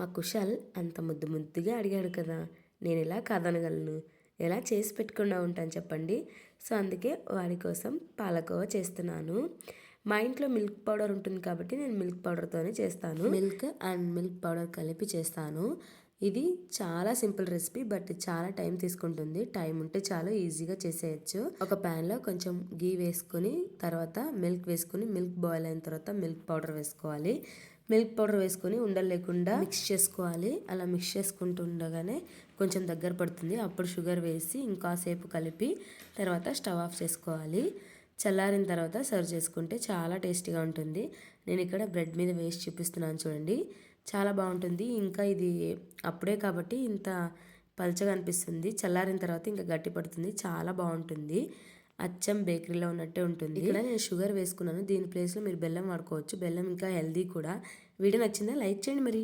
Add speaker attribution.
Speaker 1: మా కుషాల్ అంత ముద్దు ముద్దుగా అడిగాడు కదా నేను ఎలా కాదనగలను? ఎలా చేసి పెట్టకుండా ఉంటాను చెప్పండి? సో అందుకే వాడి కోసం పాలకోవా చేస్తున్నాను. మా ఇంట్లో మిల్క్ పౌడర్ ఉంటుంది కాబట్టి నేను మిల్క్ పౌడర్తోనే చేస్తాను. మిల్క్ అండ్ మిల్క్ పౌడర్ కలిపి చేస్తాను. ఇది చాలా సింపుల్ రెసిపీ బట్ చాలా టైం తీసుకుంటుంది. టైం ఉంటే చాలా ఈజీగా చేసేయచ్చు. ఒక ప్యాన్లో కొంచెం గీ వేసుకొని తర్వాత మిల్క్ వేసుకుని మిల్క్ బాయిల్ అయిన తర్వాత మిల్క్ పౌడర్ వేసుకోవాలి. మిల్క్ పౌడర్ వేసుకొని ఉండలు లేకుండా మిక్స్ చేసుకోవాలి. అలా మిక్స్ చేసుకుంటూ ఉండగానే కొంచెం దగ్గర పడుతుంది. అప్పుడు షుగర్ వేసి ఇంకాసేపు కలిపి తర్వాత స్టవ్ ఆఫ్ చేసుకోవాలి. చల్లారిన తర్వాత సర్వ్ చేసుకుంటే చాలా టేస్టీగా ఉంటుంది. నేను ఇక్కడ బ్రెడ్ మీద వేసి చూపిస్తున్నాను చూడండి. చాలా బాగుంటుంది. ఇంకా ఇది అప్పుడే కాబట్టి ఇంత పల్చగా అనిపిస్తుంది. చల్లారిన తర్వాత ఇంకా గట్టి పడుతుంది. చాలా బాగుంటుంది. అచ్చం బేకరీలో ఉన్నట్టే ఉంటుంది. ఇక్కడ నేను షుగర్ వేసుకున్నాను. దీని ప్లేస్లో మీరు బెల్లం వాడుకోవచ్చు. బెల్లం ఇంకా హెల్దీ కూడా. వీడియో నచ్చిందా? లైక్ చేయండి మరి.